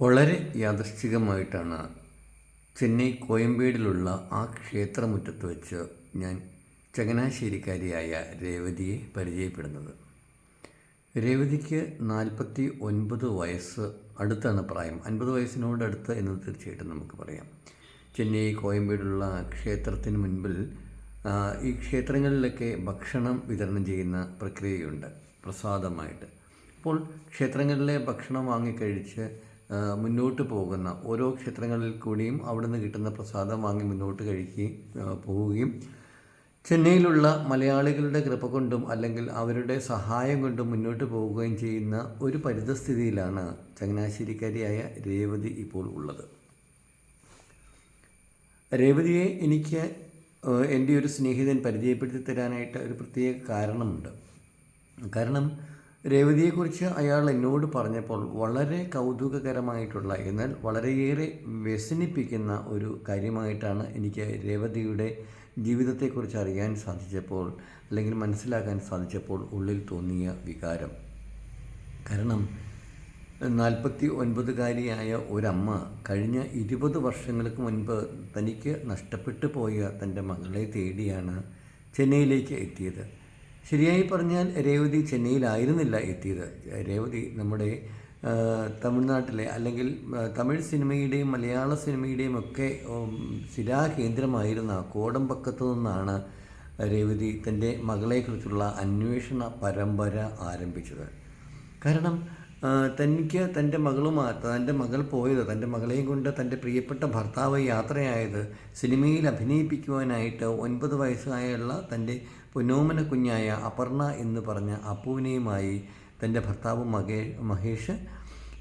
വളരെ യാദൃശ്ചികമായിട്ടാണ് ചെന്നൈ കോയമ്പേടിലുള്ള ആ ക്ഷേത്രമുറ്റത്ത് വെച്ച് ഞാൻ ചങ്ങനാശ്ശേരിക്കാരിയായ രേവതിയെ പരിചയപ്പെടുന്നത്. രേവതിക്ക് നാൽപ്പത്തി ഒൻപത് വയസ്സ് അടുത്താണ് പ്രായം. അൻപത് വയസ്സിനോടടുത്ത് എന്ന് തീർച്ചയായിട്ടും നമുക്ക് പറയാം. ചെന്നൈ കോയമ്പേടുള്ള ക്ഷേത്രത്തിന് മുൻപിൽ ഈ ക്ഷേത്രങ്ങളിലൊക്കെ ഭക്ഷണം വിതരണം ചെയ്യുന്ന പ്രക്രിയയുണ്ട് പ്രസാദമായിട്ട്. അപ്പോൾ ക്ഷേത്രങ്ങളിലെ ഭക്ഷണം വാങ്ങിക്കഴിച്ച് മുന്നോട്ട് പോകുന്ന ഓരോ ക്ഷേത്രങ്ങളിൽ കൂടിയും അവിടുന്ന് കിട്ടുന്ന പ്രസാദം വാങ്ങി മുന്നോട്ട് കഴിക്കുകയും പോവുകയും ചെന്നൈയിലുള്ള മലയാളികളുടെ കൃപ കൊണ്ടും അല്ലെങ്കിൽ അവരുടെ സഹായം കൊണ്ടും മുന്നോട്ട് പോവുകയും ചെയ്യുന്ന ഒരു പരിതസ്ഥിതിയിലാണ് ചങ്ങനാശ്ശേരിക്കാരിയായ രേവതി ഇപ്പോൾ ഉള്ളത്. രേവതിയെ എനിക്ക് എന്റെ ഒരു സ്നേഹിതൻ പരിചയപ്പെടുത്തി തരാനായിട്ട് ഒരു പ്രത്യേക കാരണമുണ്ട്. കാരണം രേവതിയെക്കുറിച്ച് അയാൾ എന്നോട് പറഞ്ഞപ്പോൾ വളരെ കൗതുകകരമായിട്ടുള്ള എന്നാൽ വളരെയേറെ വ്യസനിപ്പിക്കുന്ന ഒരു കാര്യമായിട്ടാണ് എനിക്ക് രേവതിയുടെ ജീവിതത്തെക്കുറിച്ച് അറിയാൻ സാധിച്ചപ്പോൾ അല്ലെങ്കിൽ മനസ്സിലാക്കാൻ സാധിച്ചപ്പോൾ ഉള്ളിൽ തോന്നിയ വികാരം. കാരണം നാൽപ്പത്തി ഒൻപതുകാരിയായ ഒരമ്മ കഴിഞ്ഞ ഇരുപത് വർഷങ്ങൾക്ക് മുൻപ് തനിക്ക് നഷ്ടപ്പെട്ടു പോയ തന്റെ മകളെ തേടിയാണ് ചെന്നൈയിലേക്ക് എത്തിയത്. ശരിയായി പറഞ്ഞാൽ രേവതി ചെന്നൈയിലായിരുന്നില്ല എത്തിയത്. രേവതി നമ്മുടെ തമിഴ്നാട്ടിലെ അല്ലെങ്കിൽ തമിഴ് സിനിമയുടെയും മലയാള സിനിമയുടെയും ഒക്കെ ശിലാകേന്ദ്രമായിരുന്ന കോടമ്പക്കത്തു നിന്നാണ് രേവതി തന്റെ മകളെക്കുറിച്ചുള്ള അന്വേഷണ പരമ്പര ആരംഭിച്ചത്. കാരണം തനിക്ക് തന്റെ മകളുമാ തന്റെ മകൾ പോയത് തന്റെ മകളെയും കൊണ്ട് തന്റെ പ്രിയപ്പെട്ട ഭർത്താവ് യാത്രയായത് സിനിമയിൽ അഭിനയിപ്പിക്കുവാനായിട്ട് ഒൻപത് വയസ്സായുള്ള തന്റെ പൊന്നോമന കുഞ്ഞായ അപർണ എന്ന് പറഞ്ഞ അപ്പുവിനെയുമായി തന്റെ ഭർത്താവ് മകേ മഹേഷ്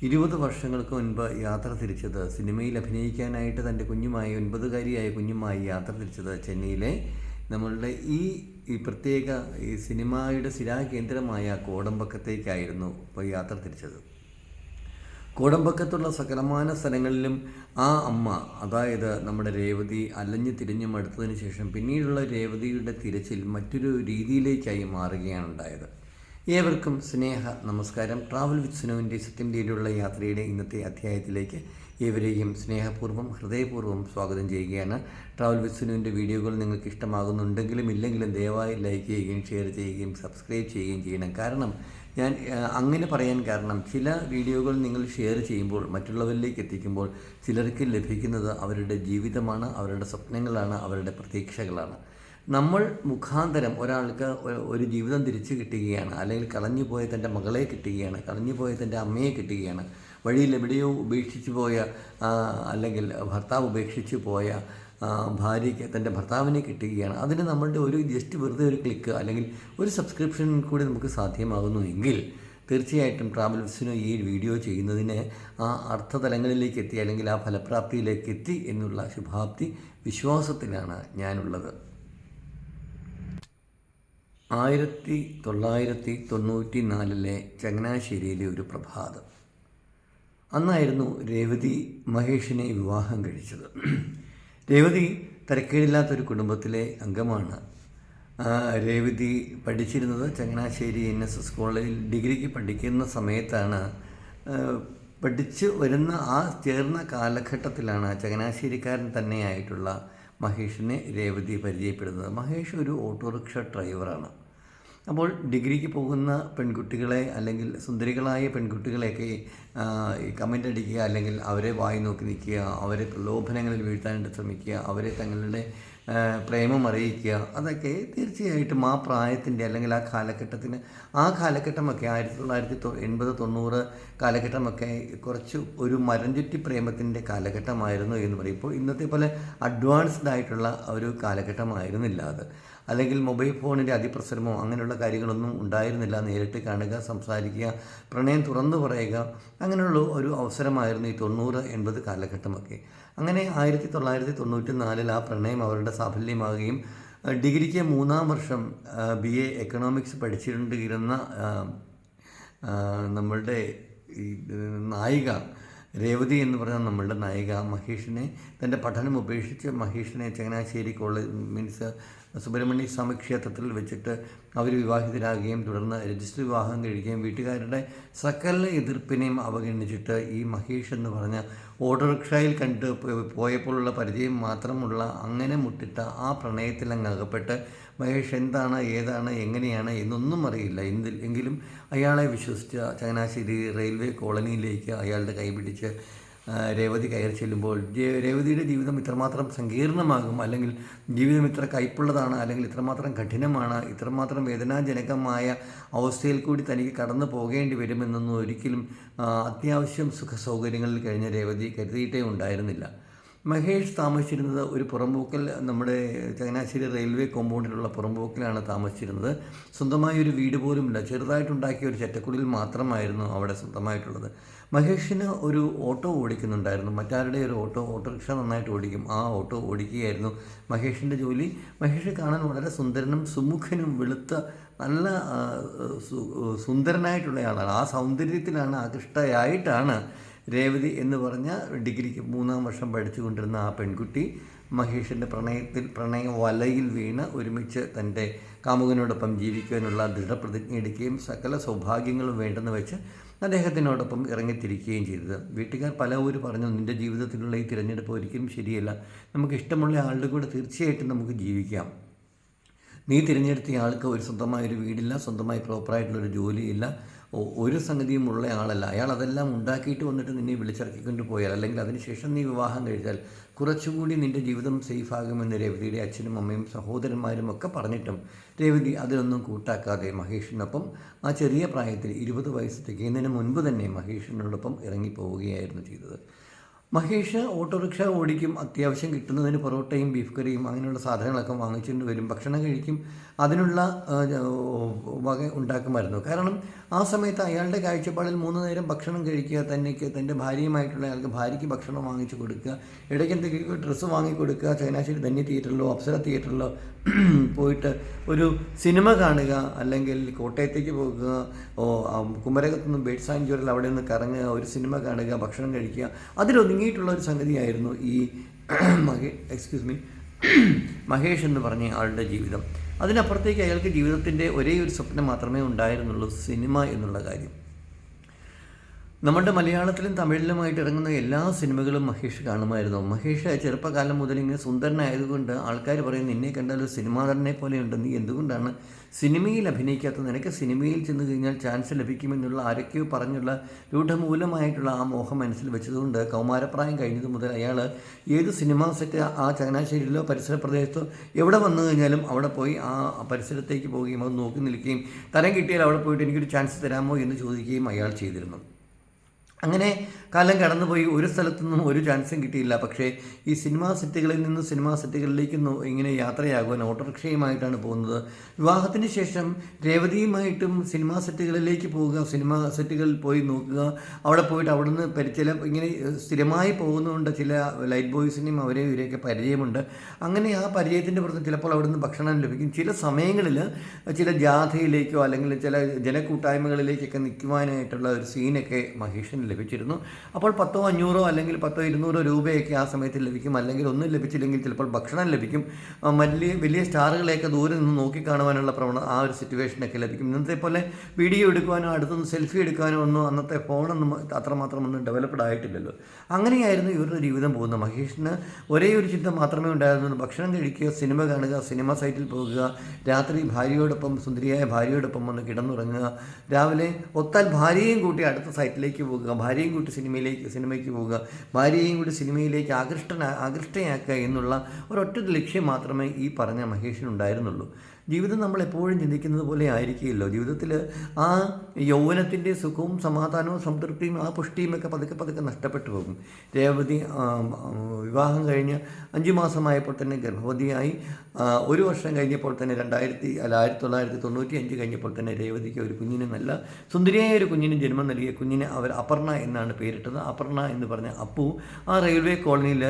ഇരുപത് വർഷങ്ങൾക്ക് മുൻപ് യാത്ര തിരിച്ചത്. സിനിമയിൽ അഭിനയിക്കാനായിട്ട് തന്റെ കുഞ്ഞുമായി ഒൻപതുകാരിയായ കുഞ്ഞുമായി യാത്ര തിരിച്ചത് ചെന്നൈയിലെ നമ്മളുടെ ഈ ഈ പ്രത്യേക ഈ സിനിമയുടെ സ്ഥിരാകേന്ദ്രമായ കോടമ്പക്കത്തേക്കായിരുന്നു ഇപ്പോൾ യാത്ര തിരിച്ചത്. കോടമ്പക്കത്തുള്ള സകലമാന സ്ഥലങ്ങളിലും ആ അമ്മ അതായത് നമ്മുടെ രേവതി അലഞ്ഞു തിരിഞ്ഞു മടുത്തതിന് ശേഷം പിന്നീടുള്ള രേവതിയുടെ തിരച്ചിൽ മറ്റൊരു രീതിയിലേക്കായി മാറുകയാണ് ഉണ്ടായത്. ഏവർക്കും സ്നേഹ നമസ്കാരം. ട്രാവൽ വിത്ത് സുനുവിന്റെ സത്യം യാത്രയുടെ ഇന്നത്തെ അധ്യായത്തിലേക്ക് ഏവരെയും സ്നേഹപൂർവം ഹൃദയപൂർവം സ്വാഗതം ചെയ്യുകയാണ്. ട്രാവൽ വിത്ത് സുനുവിന്റെ വീഡിയോകൾ നിങ്ങൾക്ക് ഇഷ്ടമാകുന്നുണ്ടെങ്കിലും ഇല്ലെങ്കിലും ദയവായി ലൈക്ക് ചെയ്യുകയും ഷെയർ ചെയ്യുകയും സബ്സ്ക്രൈബ് ചെയ്യുകയും ചെയ്യണം. കാരണം ഞാൻ അങ്ങനെ പറയാൻ കാരണം ചില വീഡിയോകൾ നിങ്ങൾ ഷെയർ ചെയ്യുമ്പോൾ മറ്റുള്ളവരിലേക്ക് എത്തിക്കുമ്പോൾ ചിലർക്ക് ലഭിക്കുന്നത് അവരുടെ ജീവിതമാണ് അവരുടെ സ്വപ്നങ്ങളാണ് അവരുടെ പ്രതീക്ഷകളാണ്. നമ്മൾ മുഖാന്തരം ഒരാൾക്ക് ഒരു ജീവിതം തിരിച്ചു കിട്ടുകയാണ്. അല്ലെങ്കിൽ കളഞ്ഞുപോയ തന്റെ മകളെ കിട്ടുകയാണ് കളഞ്ഞുപോയ തന്റെ അമ്മയെ കിട്ടുകയാണ്. വഴിയിൽ എവിടെയോ ഉപേക്ഷിച്ചു പോയ അല്ലെങ്കിൽ ഭർത്താവ് ഉപേക്ഷിച്ചു പോയ ഭാര്യയ്ക്ക് തന്റെ ഭർത്താവിനെ കിട്ടുകയാണ്. അതിന് നമ്മളുടെ ഒരു ജസ്റ്റ് വെറുതെ ഒരു ക്ലിക്ക് അല്ലെങ്കിൽ ഒരു സബ്സ്ക്രിപ്ഷൻ കൂടി നമുക്ക് സാധ്യമാകുന്നു എങ്കിൽ തീർച്ചയായിട്ടും ട്രാവൽ വിസിന് ഈ വീഡിയോ ചെയ്യുന്നതിന് ആ അർത്ഥതലങ്ങളിലേക്ക് എത്തി അല്ലെങ്കിൽ ആ ഫലപ്രാപ്തിയിലേക്ക് എത്തി എന്നുള്ള ശുഭാപ്തി വിശ്വാസത്തിലാണ് ഞാനുള്ളത്. ആയിരത്തി തൊള്ളായിരത്തി തൊണ്ണൂറ്റി നാലിലെ ചങ്ങനാശ്ശേരിയിലെ ഒരു പ്രഭാതം. അന്നായിരുന്നു രേവതി മഹേഷിനെ വിവാഹം കഴിച്ചത്. രേവതി തരക്കേടില്ലാത്തൊരു കുടുംബത്തിലെ അംഗമാണ്. രേവതി പഠിച്ചിരുന്നത് ചങ്ങനാശ്ശേരി എൻ എസ് എസ് കോളേജിൽ ഡിഗ്രിക്ക് പഠിക്കുന്ന സമയത്താണ്. പഠിച്ച് വരുന്ന ആ ചേർന്ന കാലഘട്ടത്തിലാണ് ചങ്ങനാശ്ശേരിക്കാരൻ തന്നെയായിട്ടുള്ള മഹേഷിനെ രേവതി പരിചയപ്പെടുന്നത്. മഹേഷ് ഒരു ഓട്ടോറിക്ഷ ഡ്രൈവറാണ്. അപ്പോൾ ഡിഗ്രിക്ക് പോകുന്ന പെൺകുട്ടികളെ അല്ലെങ്കിൽ സുന്ദരികളായ പെൺകുട്ടികളെയൊക്കെ കമന്റ് അടിക്കുക അല്ലെങ്കിൽ അവരെ വായി നോക്കി നിൽക്കുക അവരെ പ്രലോഭനങ്ങളിൽ വീഴ്ത്താനായിട്ട് ശ്രമിക്കുക അവരെ തങ്ങളുടെ പ്രേമം അറിയിക്കുക അതൊക്കെ തീർച്ചയായിട്ടും ആ പ്രായത്തിന്റെ അല്ലെങ്കിൽ ആ കാലഘട്ടത്തിന് ആ കാലഘട്ടമൊക്കെ ആയിരത്തി തൊള്ളായിരത്തി എൺപത് തൊണ്ണൂറ് കാലഘട്ടമൊക്കെ കുറച്ച് ഒരു മരഞ്ചുറ്റി പ്രേമത്തിന്റെ കാലഘട്ടമായിരുന്നു എന്ന് പറയും. ഇപ്പോൾ ഇന്നത്തെ പോലെ അഡ്വാൻസ്ഡ് ആയിട്ടുള്ള ഒരു കാലഘട്ടമായിരുന്നില്ല അത്. അല്ലെങ്കിൽ മൊബൈൽ ഫോണിന്റെ അതിപ്രസരമോ അങ്ങനെയുള്ള കാര്യങ്ങളൊന്നും ഉണ്ടായിരുന്നില്ല. നേരിട്ട് കാണുക സംസാരിക്കുക പ്രണയം തുറന്നു പറയുക അങ്ങനെയുള്ള ഒരു അവസരമായിരുന്നു ഈ തൊണ്ണൂറ് എൺപത് കാലഘട്ടമൊക്കെ. അങ്ങനെ ആയിരത്തി തൊള്ളായിരത്തി തൊണ്ണൂറ്റി നാലിൽ ആ പ്രണയം അവരുടെ സാഫല്യമാകുകയും ഡിഗ്രിക്ക് മൂന്നാം വർഷം ബി എ എക്കണോമിക്സ് ആഹ്, നമ്മളുടെ നായിക രേവതി എന്ന് പറഞ്ഞ നമ്മളുടെ നായിക മഹേഷിനെ തന്റെ പഠനം ഉപേക്ഷിച്ച് മഹേഷിനെ ചങ്ങനാശ്ശേരി കോളേജ് മീൻസ് സുബ്രഹ്മണ്യ സ്വാമി ക്ഷേത്രത്തിൽ വെച്ചിട്ട് അവർ വിവാഹിതരാകുകയും തുടർന്ന് രജിസ്റ്റർ വിവാഹം കഴിക്കുകയും വീട്ടുകാരുടെ സകല എതിർപ്പിനെയും അവഗണിച്ചിട്ട് ഈ മഹേഷ് എന്ന് പറഞ്ഞ ഓട്ടോറിക്ഷയിൽ കണ്ട് പോയപ്പോഴുള്ള പരിചയം മാത്രമുള്ള അങ്ങനെ മുട്ടിട്ട ആ പ്രണയത്തിൽ അങ്ങ് അകപ്പെട്ട് മഹേഷ് എന്താണ് ഏതാണ് എങ്ങനെയാണ് എന്നൊന്നും അറിയില്ല. എന്തിൽ എങ്കിലും അയാളെ വിശ്വസിച്ച ചങ്ങനാശ്ശേരി റെയിൽവേ കോളനിയിലേക്ക് അയാളുടെ കൈപിടിച്ച് രേവതി കയറി ചെല്ലുമ്പോൾ രേവതിയുടെ ജീവിതം ഇത്രമാത്രം സങ്കീർണമാകും അല്ലെങ്കിൽ ജീവിതം ഇത്ര കയ്പുള്ളതാണ് അല്ലെങ്കിൽ ഇത്രമാത്രം കഠിനമാണ് ഇത്രമാത്രം വേദനാജനകമായ അവസ്ഥയിൽ കൂടി തനിക്ക് കടന്നു പോകേണ്ടി വരുമെന്നൊന്നും ഒരിക്കലും അത്യാവശ്യം സുഖ സൗകര്യങ്ങളിൽ കഴിഞ്ഞ രേവതി കരുതിയിട്ടേ ഉണ്ടായിരുന്നില്ല. മഹേഷ് താമസിച്ചിരുന്നത് ഒരു പുറമ്പോക്കൽ നമ്മുടെ ചങ്ങനാശ്ശേരി റെയിൽവേ കോമ്പൗണ്ടിലുള്ള പുറമ്പോക്കിലാണ് താമസിച്ചിരുന്നത്. സ്വന്തമായ ഒരു വീട് പോലുമില്ല. ചെറുതായിട്ടുണ്ടാക്കിയ ഒരു ചെറ്റക്കുടിൽ മാത്രമായിരുന്നു അവിടെ സ്വന്തമായിട്ടുള്ളത്. മഹേഷിന് ഒരു ഓട്ടോ ഓടിക്കുന്നുണ്ടായിരുന്നു. മറ്റാരുടെ ഒരു ഓട്ടോ ഓട്ടോറിക്ഷ നന്നായിട്ട് ഓടിക്കും. ആ ഓട്ടോ ഓടിക്കുകയായിരുന്നു മഹേഷിന്റെ ജോലി. മഹേഷ് കാണാൻ വളരെ സുന്ദരനും സുമുഖനും വെളുത്ത നല്ല സുന്ദരനായിട്ടുള്ള ആളാണ്. ആ സൗന്ദര്യത്തിലാണ് ആകൃഷ്ടയായിട്ടാണ് രേവതി എന്ന് പറഞ്ഞ ഡിഗ്രിക്ക് മൂന്നാം വർഷം പഠിച്ചുകൊണ്ടിരുന്ന ആ പെൺകുട്ടി മഹേഷിന്റെ പ്രണയത്തിൽ പ്രണയ വലയിൽ വീണ് ഒരുമിച്ച് തന്റെ കാമുകനോടൊപ്പം ജീവിക്കാനുള്ള ദൃഢപ്രതിജ്ഞ എടുക്കുകയും സകല സൗഭാഗ്യങ്ങളും വേണ്ടെന്ന് വെച്ച് അദ്ദേഹത്തിനോടൊപ്പം ഇറങ്ങിത്തിരിക്കുകയും ചെയ്തത്. വീട്ടുകാർ പലവരും പറഞ്ഞു നിന്റെ ജീവിതത്തിലുള്ള ഈ തിരഞ്ഞെടുപ്പ് ഒരിക്കലും ശരിയല്ല. നമുക്ക് ഇഷ്ടമുള്ള ആളുടെ കൂടെ തീർച്ചയായിട്ടും നമുക്ക് ജീവിക്കാം. നീ തിരഞ്ഞെടുത്ത ആൾക്ക് ഒരു സ്വന്തമായ ഒരു വീടില്ല സ്വന്തമായി പ്രോപ്പറായിട്ടുള്ളൊരു ജോലിയില്ല. ഒരു സംഗതിയും ഉള്ള ആളല്ല. അയാൾ അതെല്ലാം ഉണ്ടാക്കിയിട്ട് വന്നിട്ട് നിന്നെ വിളിച്ചിറക്കിക്കൊണ്ട് പോയാൽ അല്ലെങ്കിൽ അതിനുശേഷം നീ വിവാഹം കഴിച്ചാൽ കുറച്ചുകൂടി നിന്റെ ജീവിതം സേഫ് ആകുമെന്ന് രേവതിയുടെ അച്ഛനും അമ്മയും സഹോദരന്മാരും ഒക്കെ പറഞ്ഞിട്ടും രേവതി അതിലൊന്നും കൂട്ടാക്കാതെ മഹേഷിനൊപ്പം ആ ചെറിയ പ്രായത്തിൽ ഇരുപത് വയസ്സ് തികയുന്നതിന് മുൻപ് തന്നെ മഹേഷിനോടൊപ്പം ഇറങ്ങിപ്പോവുകയായിരുന്നു ചെയ്തത്. മഹേഷ് ഓട്ടോറിക്ഷ ഓടിക്കും അത്യാവശ്യം കിട്ടുന്നതിന് പൊറോട്ടയും ബീഫ് കറിയും അങ്ങനെയുള്ള സാധനങ്ങളൊക്കെ വാങ്ങിച്ചുകൊണ്ട് വരും. ഭക്ഷണം കഴിക്കും അതിനുള്ള വക ഉണ്ടാക്കുമായിരുന്നു. കാരണം ആ സമയത്ത് അയാളുടെ കാഴ്ചപ്പാടിൽ മൂന്ന് നേരം ഭക്ഷണം കഴിക്കുക തന്നെക്ക് തന്റെ ഭാര്യയുമായിട്ടുള്ള അയാൾക്ക് ഭാര്യയ്ക്ക് ഭക്ഷണം വാങ്ങിച്ചു കൊടുക്കുക ഇടയ്ക്ക് എന്തെങ്കിലും ഡ്രസ്സ് വാങ്ങിക്കൊടുക്കുക ചങ്ങനാശ്ശേരി ധന്യ തിയേറ്ററിലോ അപ്സര തിയേറ്ററിലോ പോയിട്ട് ഒരു സിനിമ കാണുക അല്ലെങ്കിൽ കോട്ടയത്തേക്ക് പോകുക കുമരകത്ത് നിന്ന് ബേഡ് സാഞ്ചുറിൽ അവിടെ നിന്ന് കറങ്ങുക ഒരു സിനിമ കാണുക ഭക്ഷണം കഴിക്കുക അതിലൊതുങ്ങിയിട്ടുള്ള ഒരു സംഗതിയായിരുന്നു ഈ എക്സ്ക്യൂസ് മീ മഹേഷ് എന്ന് പറഞ്ഞ ആളുടെ ജീവിതം. അതിനപ്പുറത്തേക്ക് അയാൾക്ക് ജീവിതത്തിന്റെ ഒരേ ഒരു സ്വപ്നം മാത്രമേ ഉണ്ടായിരുന്നുള്ളൂ സിനിമ എന്നുള്ള കാര്യം. നമ്മുടെ മലയാളത്തിലും തമിഴിലുമായിട്ട് ഇറങ്ങുന്ന എല്ലാ സിനിമകളും മഹേഷ് കാണുമായിരുന്നു. മഹേഷ് ചെറുപ്പകാലം മുതൽ ഇങ്ങനെ സുന്ദരനായതുകൊണ്ട് ആൾക്കാർ പറയും നിന്നെ കണ്ടാൽ ഒരു സിനിമാ നടനെ പോലെയുണ്ട് നീ എന്തുകൊണ്ടാണ് സിനിമയിൽ അഭിനയിക്കാത്ത നിനക്ക് സിനിമയിൽ ചെന്ന് കഴിഞ്ഞാൽ ചാൻസ് ലഭിക്കുമെന്നുള്ള ആരൊക്കെയോ പറഞ്ഞുള്ള രൂഢമൂലമായിട്ടുള്ള ആ മോഹം മനസ്സിൽ വെച്ചതുകൊണ്ട് കൗമാരപ്രായം കഴിഞ്ഞത് മുതൽ അയാൾ ഏത് സിനിമാ സെറ്റ് ആ ചങ്ങനാശ്ശേരിയിലോ പരിസര പ്രദേശത്തോ എവിടെ വന്നു കഴിഞ്ഞാലും അവിടെ പോയി ആ പരിസരത്തേക്ക് പോവുകയും അത് നോക്കി നിൽക്കുകയും തരം കിട്ടിയാൽ അവിടെ പോയിട്ട് എനിക്കൊരു ചാൻസ് തരാമോ എന്ന് ചോദിക്കുകയും അയാൾ ചെയ്തിരുന്നു. അങ്ങനെ കാലം കടന്നുപോയി ഒരു സ്ഥലത്തുനിന്നും ഒരു ചാൻസും കിട്ടിയില്ല. പക്ഷേ ഈ സിനിമാ സെറ്റുകളിൽ നിന്ന് സിനിമാ സെറ്റുകളിലേക്ക് ഇങ്ങനെ യാത്രയാകുവാൻ ഓട്ടോറിക്ഷയുമായിട്ടാണ് പോകുന്നത്. വിവാഹത്തിന് ശേഷം രേവതിയുമായിട്ടും സിനിമാ സെറ്റുകളിലേക്ക് പോവുക സിനിമാ സെറ്റുകളിൽ പോയി നോക്കുക അവിടെ പോയിട്ട് അവിടുന്ന് ചില ഇങ്ങനെ സ്ഥിരമായി പോകുന്നതുകൊണ്ട് ചില ലൈറ്റ് ബോയ്സിനെയും അവരെയും ഇവരെയൊക്കെ പരിചയമുണ്ട്. അങ്ങനെ ആ പരിചയത്തിന്റെ പുറത്ത് ചിലപ്പോൾ അവിടുന്ന് ഭക്ഷണം ലഭിക്കും. ചില സമയങ്ങളിൽ ചില ജാഥയിലേക്കോ അല്ലെങ്കിൽ ചില ജനക്കൂട്ടായ്മകളിലേക്കൊക്കെ നിൽക്കുവാനായിട്ടുള്ള ഒരു സീനൊക്കെ മഹേഷിന് ലഭിച്ചിരുന്നു. അപ്പോൾ പത്തോ അഞ്ഞൂറോ അല്ലെങ്കിൽ പത്തോ ഇരുന്നൂറോ രൂപയൊക്കെ ആ സമയത്ത് ലഭിക്കും. അല്ലെങ്കിൽ ഒന്നും ലഭിച്ചില്ലെങ്കിൽ ചിലപ്പോൾ ഭക്ഷണം ലഭിക്കും. വലിയ വലിയ സ്റ്റാറുകളെയൊക്കെ ദൂരെ നിന്ന് നോക്കിക്കാണുവാനുള്ള പ്രവണ ആ ഒരു സിറ്റുവേഷനൊക്കെ ലഭിക്കും. ഇന്നത്തെ പോലെ വീഡിയോ എടുക്കുവാനോ അടുത്തുനിന്ന് സെൽഫി എടുക്കാനോ ഒന്നും അന്നത്തെ ഫോണൊന്നും അത്രമാത്രം ഒന്നും ഡെവലപ്ഡ് ആയിട്ടില്ലല്ലോ. അങ്ങനെയായിരുന്നു ഇവരുടെ ജീവിതം പോകുന്നത്. മഹേഷിന് ഒരേ ഒരു ചിന്ത മാത്രമേ ഉണ്ടായിരുന്നുള്ളൂ. ഭക്ഷണം കഴിക്കുക സിനിമ കാണുക സിനിമ സൈറ്റിൽ പോകുക രാത്രി ഭാര്യയോടൊപ്പം സുന്ദരിയായ ഭാര്യയോടൊപ്പം വന്ന് കിടന്നുറങ്ങുക രാവിലെ ഒത്താൽ ഭാര്യയും കൂട്ടി അടുത്ത സൈറ്റിലേക്ക് പോകുക ഭാര്യയും കൂട്ടി സിനിമയിലേക്ക് സിനിമയ്ക്ക് പോവുക ഭാര്യയെയും കൂടി സിനിമയിലേക്ക് ആകൃഷ്ടന ആകൃഷ്ടയാക്കുക എന്നുള്ള ഒരൊറ്റ ലക്ഷ്യം മാത്രമേ ഈ പറഞ്ഞ മഹേഷിനുണ്ടായിരുന്നുള്ളൂ ജീവിതം നമ്മൾ എപ്പോഴും ചിന്തിക്കുന്നത് പോലെ ആയിരിക്കില്ലല്ലോ ജീവിതത്തിൽ ആ യൗവനത്തിന്റെ സുഖവും സമാധാനവും സംതൃപ്തിയും ആ പുഷ്ടിയും ഒക്കെ പതുക്കെ പതുക്കെ നഷ്ടപ്പെട്ടു പോകും. രേവതി വിവാഹം കഴിഞ്ഞ് അഞ്ച് മാസമായപ്പോൾ തന്നെ ഗർഭവതിയായി. ഒരു വർഷം കഴിഞ്ഞപ്പോൾ തന്നെ രണ്ടായിരത്തി അല്ല ആയിരത്തി തൊള്ളായിരത്തി തൊണ്ണൂറ്റി അഞ്ച് കഴിഞ്ഞപ്പോൾ തന്നെ രേവതിക്ക് ഒരു കുഞ്ഞിനെ നല്ല സുന്ദരിയായ ഒരു കുഞ്ഞിന് ജന്മം നൽകിയ കുഞ്ഞിനെ അവർ അപർണ എന്നാണ് പേരിട്ടത് അപർണ എന്ന് പറഞ്ഞ അപ്പു ആ റെയിൽവേ കോളനിയിൽ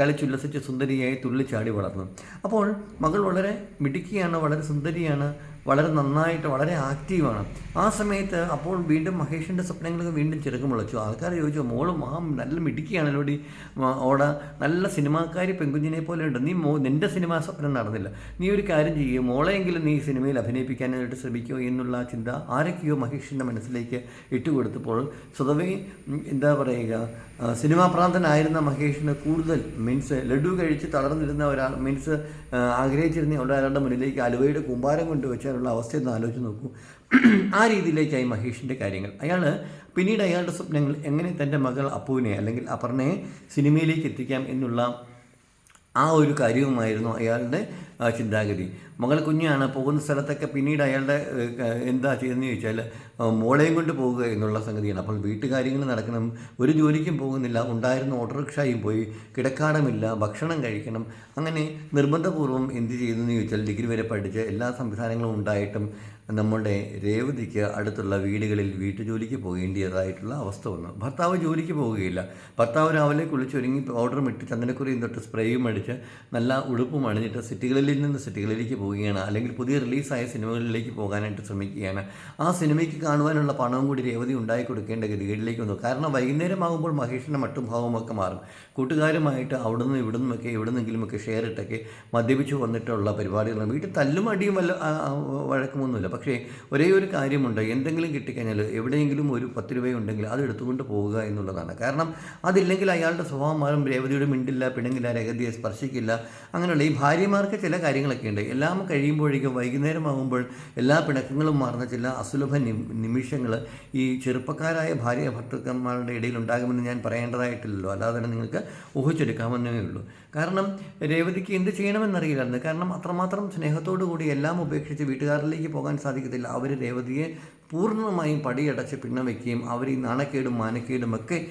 കളിച്ചുല്ലസിച്ച് സുന്ദരിയായി തുള്ളിച്ചാടി വളർന്നു. അപ്പോൾ മകൾ വളരെ മിടുക്കിയാണ് വളരെ സുന്ദരിയാണ്. വളരെ നന്നായിട്ട് വളരെ ആക്റ്റീവാണ്. ആ സമയത്ത് അപ്പോൾ വീണ്ടും മഹേഷിന്റെ സ്വപ്നങ്ങളൊക്കെ വീണ്ടും ചെറുക്കം വിളിച്ചു. ആൾക്കാർ ചോദിച്ചു മോളും ആ നല്ല മിടുക്കിയാണല്ലോ ഡി. ഓടാ നല്ല സിനിമാക്കാരി പെൺകുഞ്ഞിനെ പോലെ ഉണ്ട് നീ മോ നിന്റെ സിനിമാ സ്വപ്നം നടന്നില്ല. നീ ഒരു കാര്യം ചെയ്യുക മോളെങ്കിലും നീ സിനിമയിൽ അഭിനയിപ്പിക്കാനായിട്ട് ശ്രമിക്കുക എന്നുള്ള ചിന്ത ആരൊക്കെയോ മഹേഷിന്റെ മനസ്സിലേക്ക് ഇട്ടുകൊടുത്തപ്പോൾ സ്വതവേ എന്താ പറയുക സിനിമാ പ്രാന്തനായിരുന്ന മഹേഷിന് കൂടുതൽ മീൻസ് ലഡു കഴിച്ച് തളർന്നിരുന്ന ഒരാൾ മീൻസ് ആഗ്രഹിച്ചിരുന്ന ഒരാളുടെ മുന്നിലേക്ക് അലുവയുടെ കുമ്പാരം കൊണ്ട് അവസ്ഥ ഒന്ന് ആലോചിച്ച് നോക്കൂ. ആ രീതിയിലേക്കായി മഹേഷിന്റെ കാര്യങ്ങൾ. അയാൾ പിന്നീട് അയാളുടെ സ്വപ്നങ്ങൾ എങ്ങനെ തന്റെ മകൾ അപ്പുവിനെ അല്ലെങ്കിൽ അപർണയെ സിനിമയിലേക്ക് എത്തിക്കാം എന്നുള്ള ആ ഒരു കാര്യവുമായിരുന്നു അയാളുടെ ചിന്താഗതി. മകൾ കുഞ്ഞാണ് പോകുന്ന സ്ഥലത്തൊക്കെ പിന്നീട് അയാളുടെ എന്താ ചെയ്യുന്നതെന്ന് ചോദിച്ചാൽ മോളെയും കൊണ്ട് പോവുക എന്നുള്ള സംഗതിയാണ്. അപ്പോൾ വീട്ടുകാര്യങ്ങൾ നടക്കണം ഒരു ജോലിക്കും പോകുന്നില്ല ഉണ്ടായിരുന്ന ഓട്ടോറിക്ഷയും പോയി കിടക്കാടമില്ല ഭക്ഷണം കഴിക്കണം. അങ്ങനെ നിർബന്ധപൂർവം എന്ത് ചെയ്യുന്നതെന്ന് ചോദിച്ചാൽ ഡിഗ്രി വരെ പഠിച്ച് എല്ലാ സംവിധാനങ്ങളും ഉണ്ടായിട്ടും നമ്മുടെ രേവതിക്ക് അടുത്തുള്ള വീടുകളിൽ വീട്ടുജോലിക്ക് പോകേണ്ടതായിട്ടുള്ള അവസ്ഥ വന്നു. ഭർത്താവ് ജോലിക്ക് പോവുകയില്ല. ഭർത്താവ് രാവിലെ കുളിച്ചൊരുങ്ങി പൗഡറും ഇട്ട് ചന്ദനക്കുറിയും തൊട്ട് സ്പ്രേയും അടിച്ച് നല്ല ഉടുപ്പും അണിഞ്ഞിട്ട് സിറ്റികളിൽ നിന്ന് സിറ്റികളിലേക്ക് പോവുകയാണ്. അല്ലെങ്കിൽ പുതിയ റിലീസായ സിനിമകളിലേക്ക് പോകാനായിട്ട് ശ്രമിക്കുകയാണ്. ആ സിനിമയ്ക്ക് കാണുവാനുള്ള പണവും കൂടി രേവതി ഉണ്ടാക്കി കൊടുക്കേണ്ട ഗതികേടിലേക്ക് വന്നു. കാരണം വൈകുന്നേരമാകുമ്പോൾ മഹേഷിന്റെ മട്ടും ഭാവമൊക്കെ ഒക്കെ മാറും. കൂട്ടുകാരുമായിട്ട് അവിടുന്ന് ഇവിടുന്നൊക്കെ എവിടുന്നെങ്കിലുമൊക്കെ ഷെയർ ഇട്ടൊക്കെ മദ്യപിച്ച് വന്നിട്ടുള്ള പരിപാടികളാണ്. വീട്ടിൽ തല്ലും അടിയും വല്ല വഴക്കമൊന്നുമില്ല. പക്ഷേ ഒരേ ഒരു കാര്യമുണ്ട്. എന്തെങ്കിലും കിട്ടിക്കഴിഞ്ഞാൽ എവിടെയെങ്കിലും ഒരു പത്ത് രൂപയുണ്ടെങ്കിൽ അത് എടുത്തുകൊണ്ട് പോവുക എന്നുള്ളതാണ്. കാരണം അതില്ലെങ്കിൽ അയാളുടെ സ്വഭാവം മാറും. രേവതിയുടെ മിണ്ടില്ല പിണങ്ങില്ല രഗതിയെ സ്പർശിക്കില്ല. അങ്ങനെയുള്ള ഈ ഭാര്യമാർക്ക് ചില കാര്യങ്ങളൊക്കെ ഉണ്ട്. എല്ലാം കഴിയുമ്പോഴേക്കും വൈകുന്നേരമാകുമ്പോൾ എല്ലാ പിണക്കങ്ങളും മാറുന്ന ചില അസുലഭ നിമിഷങ്ങൾ ഈ ചെറുപ്പക്കാരായ ഭാര്യ ഭർത്തൃക്കന്മാരുടെ ഇടയിൽ ഉണ്ടാകുമെന്ന് ഞാൻ പറയേണ്ടതായിട്ടില്ലല്ലോ. അല്ലാതെ തന്നെ നിങ്ങൾക്ക് ഊഹിച്ചെടുക്കാമെന്നേ ഉള്ളൂ. കാരണം രേവതിക്ക് എന്ത് ചെയ്യണമെന്നറിയില്ലായിരുന്നു. കാരണം അത്രമാത്രം സ്നേഹത്തോടു കൂടി എല്ലാം ഉപേക്ഷിച്ച് വീട്ടുകാരിലേക്ക് പോകാൻ സാധിക്കത്തില്ല. അവർ രേവതിയെ പൂർണമായും പടിയടച്ച് പിണ്ണം വയ്ക്കുകയും അവർ ഈ നാണക്കേടും മാനക്കേടും ഒക്കെ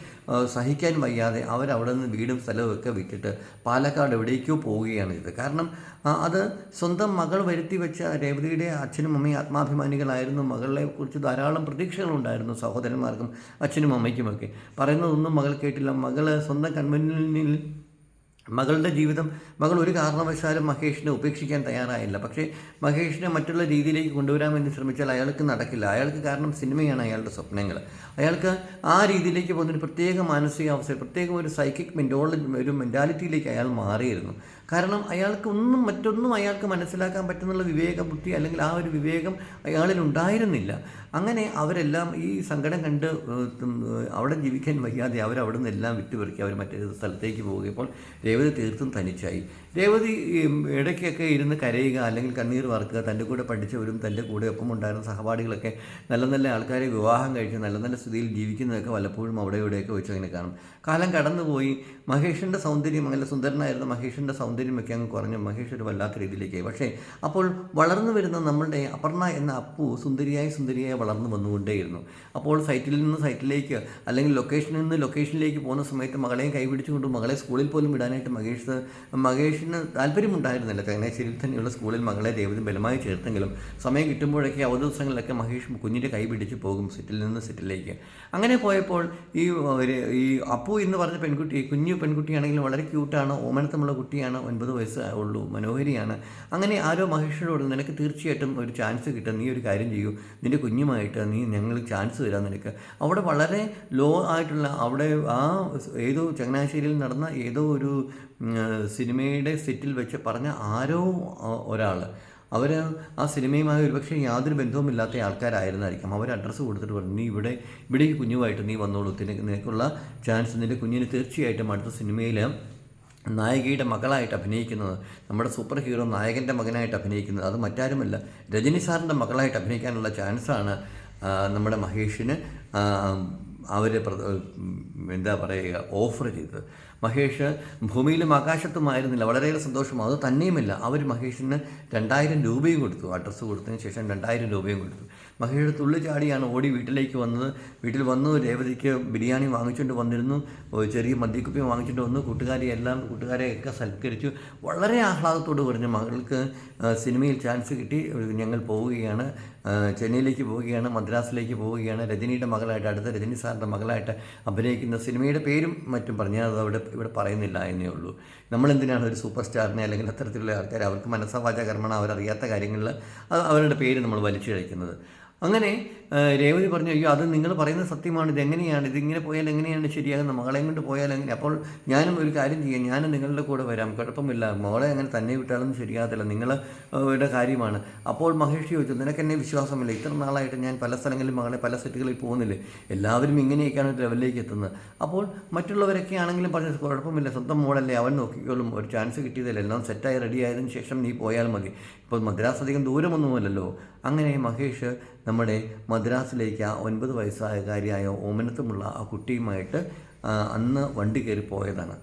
സഹിക്കാൻ വയ്യാതെ അവരവിടെ നിന്ന് വീടും സ്ഥലവും ഒക്കെ വിട്ടിട്ട് പാലക്കാട് എവിടേക്കോ പോവുകയാണ് ഇത് കാരണം അത് സ്വന്തം മകൾ വരുത്തി വെച്ച രേവതിയുടെ അച്ഛനും അമ്മയും ആത്മാഭിമാനികളായിരുന്നു. മകളെ കുറിച്ച് ധാരാളം പ്രതീക്ഷകളുണ്ടായിരുന്നു സഹോദരന്മാർക്കും അച്ഛനും അമ്മയ്ക്കുമൊക്കെ. പറയുന്നതൊന്നും മകൾ കേട്ടില്ല. മകൾ സ്വന്തം കൺമുന്നിൽ മകളുടെ ജീവിതം മകൾ ഒരു കാരണവശാലും മഹേഷിനെ ഉപേക്ഷിക്കാൻ തയ്യാറായില്ല. പക്ഷേ മഹേഷിനെ മറ്റുള്ള രീതിയിലേക്ക് കൊണ്ടുവരാമെന്ന് ശ്രമിച്ചാൽ അയാൾക്ക് നടക്കില്ല. അയാൾക്ക് കാരണം സിനിമയാണ് അയാളുടെ സ്വപ്നങ്ങൾ. അയാൾക്ക് ആ രീതിയിലേക്ക് പോകുന്ന ഒരു പ്രത്യേക മാനസികാവസ്ഥ പ്രത്യേകം ഒരു സൈക്കിക് മെന്റോളജി ഒരു മെന്റാലിറ്റിയിലേക്ക് അയാൾ മാറിയിരുന്നു. കാരണം അയാൾക്ക് ഒന്നും മറ്റൊന്നും അയാൾക്ക് മനസ്സിലാക്കാൻ പറ്റുന്നുള്ള വിവേക ബുദ്ധി അല്ലെങ്കിൽ ആ ഒരു വിവേകം അയാളിൽ ഉണ്ടായിരുന്നില്ല. അങ്ങനെ അവരെല്ലാം ഈ സങ്കടം കണ്ട് അവിടെ ജീവിക്കാൻ വയ്യാതെ അവരവിടെ നിന്നെല്ലാം വിട്ടുപെറുക്കി അവർ മറ്റേ സ്ഥലത്തേക്ക് പോവുകയപ്പോൾ രേവതി തീർത്തും തനിച്ചായി. രേവതി ഇടയ്ക്കൊക്കെ ഇരുന്ന് കരയുക അല്ലെങ്കിൽ കണ്ണീർ വാർക്കുക തന്റെ കൂടെ പഠിച്ചവരും തന്റെ കൂടെ ഒപ്പം ഉണ്ടായിരുന്ന സഹപാഠികളൊക്കെ നല്ല നല്ല ആൾക്കാരെ വിവാഹം കഴിച്ച് നല്ല നല്ല സ്ഥിതിയിൽ ജീവിക്കുന്നതൊക്കെ വല്ലപ്പോഴും അവിടെ ഇവിടെയൊക്കെ വെച്ച് അങ്ങനെ കാണും. കാലം കടന്നുപോയി. മഹേഷിന്റെ സൗന്ദര്യം അങ്ങനെ സുന്ദരനായിരുന്ന മഹേഷിന്റെ സൗന്ദര്യമൊക്കെ അങ്ങ് കുറഞ്ഞു. മഹേഷ് ഒരു വല്ലാത്ത രീതിയിലേക്കായി പക്ഷേ അപ്പോൾ വളർന്നു വരുന്ന നമ്മളുടെ അപർണ എന്ന അപ്പു സുന്ദരിയായി സുന്ദരിയായി വളർന്നു വന്നുകൊണ്ടേയിരുന്നു. അപ്പോൾ സൈറ്റിൽ നിന്ന് സൈറ്റിലേക്ക് അല്ലെങ്കിൽ ലൊക്കേഷനിൽ നിന്ന് ലൊക്കേഷനിലേക്ക് പോകുന്ന സമയത്ത് മകളെയും കൈപിടിച്ചുകൊണ്ട് മകളെ സ്കൂളിൽ പോലും വിടാനായിട്ട് മഹേഷ് മഹേഷിന് താല്പര്യമുണ്ടായിരുന്നില്ല. ചങ്ങനാശ്ശേരിയിൽ തന്നെയുള്ള സ്കൂളിൽ മകളെ രേവതി ബലമായി ചേർത്തെങ്കിലും സമയം കിട്ടുമ്പോഴൊക്കെ അവധി ദിവസങ്ങളിലൊക്കെ മഹേഷ് കുഞ്ഞിന്റെ കൈപിടിച്ച് പോകും സെറ്റിൽ നിന്ന് സെറ്റിലേക്ക്. അങ്ങനെ പോയപ്പോൾ ഈ ഈ അപ്പു എന്ന് പറഞ്ഞ പെൺകുട്ടി കുഞ്ഞു പെൺകുട്ടിയാണെങ്കിലും വളരെ ക്യൂട്ടാണ് ഓമനത്തമുള്ള കുട്ടിയാണ്. ഒൻപത് വയസ്സ് ഉള്ളൂ. മനോഹരിയാണ്. അങ്ങനെ ആരോ മഹേഷിനോട് നിനക്ക് തീർച്ചയായിട്ടും ഒരു ചാൻസ് കിട്ടും. നീ ഒരു കാര്യം ചെയ്യൂ. നിന്റെ കുഞ്ഞുമായിട്ട് നീ ഞങ്ങൾ ചാൻസ് തരാൻ നിനക്ക്. അവിടെ വളരെ ലോ ആയിട്ടുള്ള അവിടെ ആ ഏതോ ചങ്ങനാശ്ശേരിയിൽ നടന്ന ഏതോ ഒരു സിനിമയുടെ സെറ്റിൽ വെച്ച് പറഞ്ഞ ആരോ ഒരാൾ. അവർ ആ സിനിമയുമായി ഒരുപക്ഷെ യാതൊരു ബന്ധവുമില്ലാത്ത ആൾക്കാരായിരുന്നായിരിക്കും. അവർ അഡ്രസ്സ് കൊടുത്തിട്ട് പറഞ്ഞു നീ ഇവിടെ ഇവിടേക്ക് കുഞ്ഞുമായിട്ട് നീ വന്നോളൂ. നിനക്ക് നിനക്കുള്ള ചാൻസ് നിന്റെ കുഞ്ഞിന് തീർച്ചയായിട്ടും അടുത്ത സിനിമയിൽ നായികയുടെ മകളായിട്ട് അഭിനയിക്കുന്നത് നമ്മുടെ സൂപ്പർ ഹീറോ നായകന്റെ മകനായിട്ട് അഭിനയിക്കുന്നത് അത് മറ്റാരുമല്ല. രജനി സാറിന്റെ മകളായിട്ട് അഭിനയിക്കാനുള്ള ചാൻസാണ് നമ്മുടെ മഹേഷിന് അവർ എന്താ പറയുക ഓഫർ ചെയ്തത്. മഹേഷ് ഭൂമിയിലും ആകാശത്തുമായിരുന്നില്ല. വളരെയേറെ സന്തോഷം. അത് തന്നെയുമില്ല. അവർ മഹേഷിന് രണ്ടായിരം രൂപയും കൊടുത്തു. അഡ്രസ്സ് കൊടുത്തതിന് ശേഷം രണ്ടായിരം രൂപയും കൊടുത്തു. മഹേഷ് തുള്ളി ചാടിയാണ് ഓടി വീട്ടിലേക്ക് വന്നത്. വീട്ടിൽ വന്നു രേവതിക്ക് ബിരിയാണി വാങ്ങിച്ചുകൊണ്ട് വന്നിരുന്നു. ചെറിയ മദ്യക്കുപ്പി വാങ്ങിച്ചുകൊണ്ട് വന്നു. കൂട്ടുകാരെ എല്ലാം കൂട്ടുകാരെയൊക്കെ സൽക്കരിച്ചു. വളരെ ആഹ്ലാദത്തോട് പറഞ്ഞു മകൾക്ക് സിനിമയിൽ ചാൻസ് കിട്ടി. ഞങ്ങൾ പോവുകയാണ്. ചെന്നൈയിലേക്ക് പോവുകയാണ് മദ്രാസിലേക്ക് പോവുകയാണ്. രജനിയുടെ മകളായിട്ട് അടുത്ത രജനി സാറിന്റെ മകളായിട്ട് അഭിനയിക്കുന്ന സിനിമയുടെ പേരും മറ്റും പറഞ്ഞാൽ അത് അവിടെ ഇവിടെ പറയുന്നില്ല എന്നേ ഉള്ളൂ. നമ്മളെന്തിനാണ് ഒരു സൂപ്പർ സ്റ്റാറിനെ അല്ലെങ്കിൽ അത്തരത്തിലുള്ള ആൾക്കാർ അവർക്ക് മനസ്സവാച കർമ്മണം അവരറിയാത്ത കാര്യങ്ങളിൽ അവരുടെ പേര് നമ്മൾ വലിച്ചു കഴിക്കുന്നത്. അങ്ങനെ രേവതി പറഞ്ഞു അയ്യോ അത് നിങ്ങൾ പറയുന്ന സത്യമാണ്. ഇതെങ്ങനെയാണ് ഇതിങ്ങനെ പോയാൽ എങ്ങനെയാണ് ശരിയാകുന്നത്? മകളെയും കൊണ്ട് പോയാൽ എങ്ങനെ? അപ്പോൾ ഞാനും ഒരു കാര്യം ചെയ്യാം. ഞാനും നിങ്ങളുടെ കൂടെ വരാം. കുഴപ്പമില്ല. മകളെ അങ്ങനെ തന്നെ വിട്ടാലൊന്നും ശരിയാകത്തില്ല. നിങ്ങളുടെ കാര്യമാണ്. അപ്പോൾ മഹേഷ് ചോദിച്ചു നിനക്ക് എന്നെ വിശ്വാസമില്ല. ഇത്ര നാളായിട്ട് ഞാൻ പല സ്ഥലങ്ങളിൽ മകളെ പല സെറ്റുകളിൽ പോകുന്നില്ലേ? എല്ലാവരും ഇങ്ങനെയൊക്കെയാണ് ലെവലിലേക്ക് എത്തുന്നത്. അപ്പോൾ മറ്റുള്ളവരൊക്കെ ആണെങ്കിലും പറഞ്ഞു കുഴപ്പമില്ല. സ്വന്തം മോളല്ലേ. അവൻ നോക്കിക്കോളും. ഒരു ചാൻസ് കിട്ടിയതല്ലേ. എല്ലാം സെറ്റായി റെഡി ആയതിനു ശേഷം നീ പോയാൽ മതി. ഇപ്പോൾ മദ്രാസ് അധികം ദൂരമൊന്നുമല്ലല്ലോ. അങ്ങനെ മഹേഷ് നമ്മുടെ മദ്രാസിലേക്ക് ആ ഒൻപത് വയസ്സായ കാര്യമായ ഓമനത്തുമുള്ള ആ കുട്ടിയുമായിട്ട് അന്ന് വണ്ടി കയറി പോയതാണ്.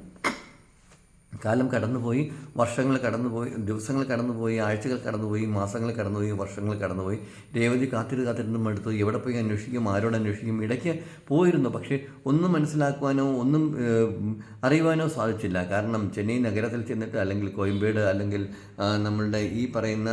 കാലം കടന്നുപോയി വർഷങ്ങൾ കടന്നുപോയി ദിവസങ്ങൾ കടന്നുപോയി ആഴ്ചകൾ കടന്നുപോയി മാസങ്ങൾ കടന്നുപോയി വർഷങ്ങൾ കടന്നുപോയി. രേവതി കാത്തിരുന്ന് കാത്തിരുന്നും എടുത്തു എവിടെ പോയി അന്വേഷിക്കും ആരോട് അന്വേഷിക്കും ഇടയ്ക്ക് പോയിരുന്നു. പക്ഷേ ഒന്നും മനസ്സിലാക്കുവാനോ ഒന്നും അറിയുവാനോ സാധിച്ചില്ല. കാരണം ചെന്നൈ നഗരത്തിൽ ചെന്നിട്ട് അല്ലെങ്കിൽ കോയമ്പേട് അല്ലെങ്കിൽ നമ്മളുടെ ഈ പറയുന്ന